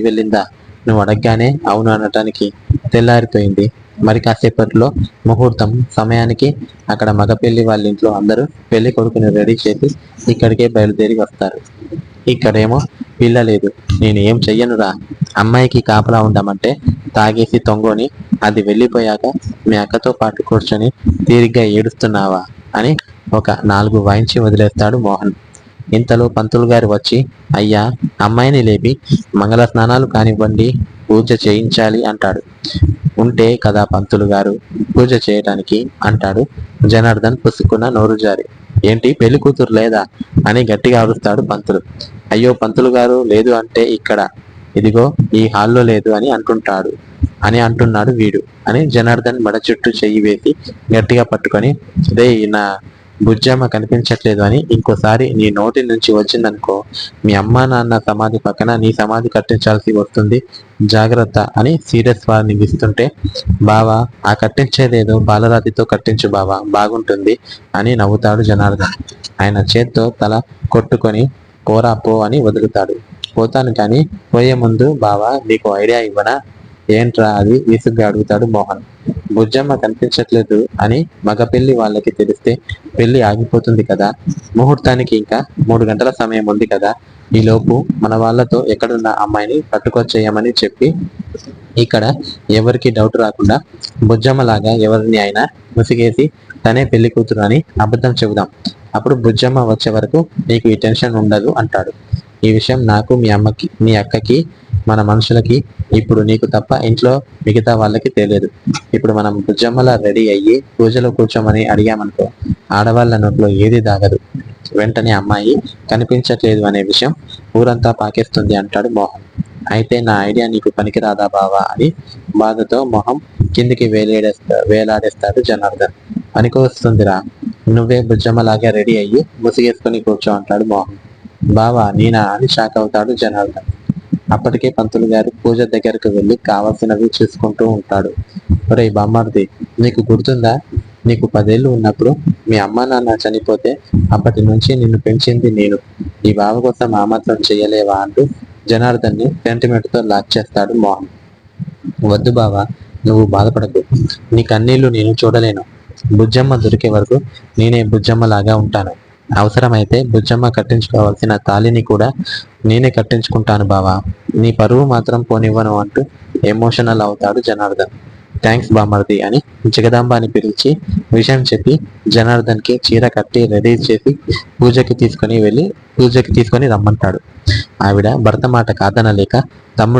వెళ్ళిందా? నువ్వు అడగగానే అవును అనటానికి తెల్లారిపోయింది. మరి కాసేపట్లో ముహూర్తం సమయానికి అక్కడ మగ పెళ్ళి వాళ్ళ ఇంట్లో అందరూ పెళ్ళి కొడుకుని రెడీ చేసి ఇక్కడికే బయలుదేరి వస్తారు. ఇక్కడేమో పిల్ల లేదు నేను ఏం చెయ్యనురా? అమ్మాయికి కాపలా ఉండమంటే తాగేసి తొంగోని అది వెళ్ళిపోయాక మీ అక్కతో పాటు కూర్చొని తీరిగ్గా ఏడుస్తున్నావా అని ఒక నాలుగు వాయించి వదిలేస్తాడు మోహన్. ఇంతలో పంతులు గారు వచ్చి అయ్యా అమ్మాయిని లేపి మంగళ స్నానాలు కానివ్వండి పూజ చేయించాలి అంటాడు. ఉంటే కదా పంతులు గారు పూజ చేయటానికి అంటాడు. జనార్దన్ పుసుకున్న నోరు జారి. ఏంటి పెళ్ళి కూతురు లేదా? అని గట్టిగా అరుస్తాడు పంతులు. అయ్యో పంతులు గారు లేదు అంటే ఇక్కడ. ఇదిగో ఈ హాల్లో లేదు అని అంటుంటాడు. అని అంటున్నాడు వీడు అని జనార్దన్ మెడ చుట్టూ చెయ్యి వేసి గట్టిగా పట్టుకొని రే నా బుజ్జమ్మ కనిపించట్లేదు అని ఇంకోసారి నీ నోటి నుంచి వచ్చిందనుకో మీ అమ్మా నాన్న సమాధి పక్కన నీ సమాధి కట్టించాల్సి వస్తుంది. జాగ్రత్త అని సీరియస్ వార్నింగ్ ఇస్తుంటే బావా ఆ కట్టించేదేదో బాలరాతితో కట్టించు బావా బాగుంటుంది అని నవ్వుతాడు జనార్దన్. ఆయన చేత్తో తల కొట్టుకొని పోరా పో అని వదులుతాడు. పోతాను కానీ పోయే ముందు బావా నీకు ఐడియా ఇవ్వనా? ఏంట్రా అది? విసుగ్గా అడుగుతాడు మోహన్. బుజ్జమ్మ కనిపించట్లేదు అని మగ పెళ్ళి వాళ్ళకి తెలిస్తే పెళ్ళి ఆగిపోతుంది కదా. ముహూర్తానికి ఇంకా మూడు గంటల సమయం ఉంది కదా. ఈలోపు మన వాళ్ళతో ఎక్కడున్న అమ్మాయిని పట్టుకొచ్చేయమని చెప్పి ఇక్కడ ఎవరికి డౌట్ రాకుండా బుజ్జమ్మలాగా ఎవరిని అయినా ముసిగేసి తనే పెళ్ళి కూతురు అని అబద్ధం చెబుదాం. అప్పుడు బుజ్జమ్మ వచ్చే వరకు నీకు ఈ టెన్షన్ ఉండదు అంటాడు. ఈ విషయం నాకు మీ అమ్మకి మీ అక్కకి మన మనుషులకి ఇప్పుడు నీకు తప్ప ఇంట్లో మిగతా వాళ్ళకి తెలియదు. ఇప్పుడు మనం బుజ్జమ్మలా రెడీ అయ్యి పూజలో కూర్చోమని అడిగామనుకో ఆడవాళ్ళ నోట్లో ఏది దాగదు. వెంటనే అమ్మాయి కనిపించట్లేదు అనే విషయం ఊరంతా పాకేస్తుంది అంటాడు మోహన్. అయితే నా ఐడియా నీకు పనికిరాదా బావా అని బాధతో మొహం కిందికి వేలేడేస్తా వేలాడేస్తాడు జనార్దన్. పనికి వస్తుందిరా నువ్వే బుజ్జమ్మలాగా రెడీ అయ్యి ముసిగేసుకొని కూర్చో అంటాడు మోహన్. బావా నేనా అని షాక్ అవుతాడు జనార్దన్. అప్పటికే పంతులు గారు పూజ దగ్గరకు వెళ్ళి కావాల్సినవి చూసుకుంటూ ఉంటాడు. రే బామ్మార్ది నీకు గుర్తుందా? నీకు పదేళ్ళు ఉన్నప్పుడు మీ అమ్మ నాన్న చనిపోతే అప్పటి నుంచి నిన్ను పెంచింది నేను. ఈ బావ కోసం ఆ మాత్రం అంటూ జనార్దన్ని సెంటిమెంట్తో లాక్ చేస్తాడు మోహన్. వద్దు బావా నువ్వు బాధపడకు. నీ కన్నీళ్ళు నేను చూడలేను. బుజ్జమ్మ దొరికే వరకు నేనే బుజ్జమ్మ లాగా ఉంటాను. అవసరమైతే బుజ్జమ్మ కట్టించుకోవాల్సిన తాళిని కూడా నేనే కట్టించుకుంటాను బావా. నీ పరువు మాత్రం పోనివ్వను అంటూ ఎమోషనల్ అవుతాడు జనార్దన్. థ్యాంక్స్ బామర్ది అని జగదాంబాని పిలిచి విషయం చెప్పి జనార్దన్కి చీర కట్టి రెడీ చేసి పూజకి తీసుకొని వెళ్ళి పూజకి తీసుకొని రమ్మంటాడు. ఆవిడ భర్త మాట కాదనలేక తమ్ముడు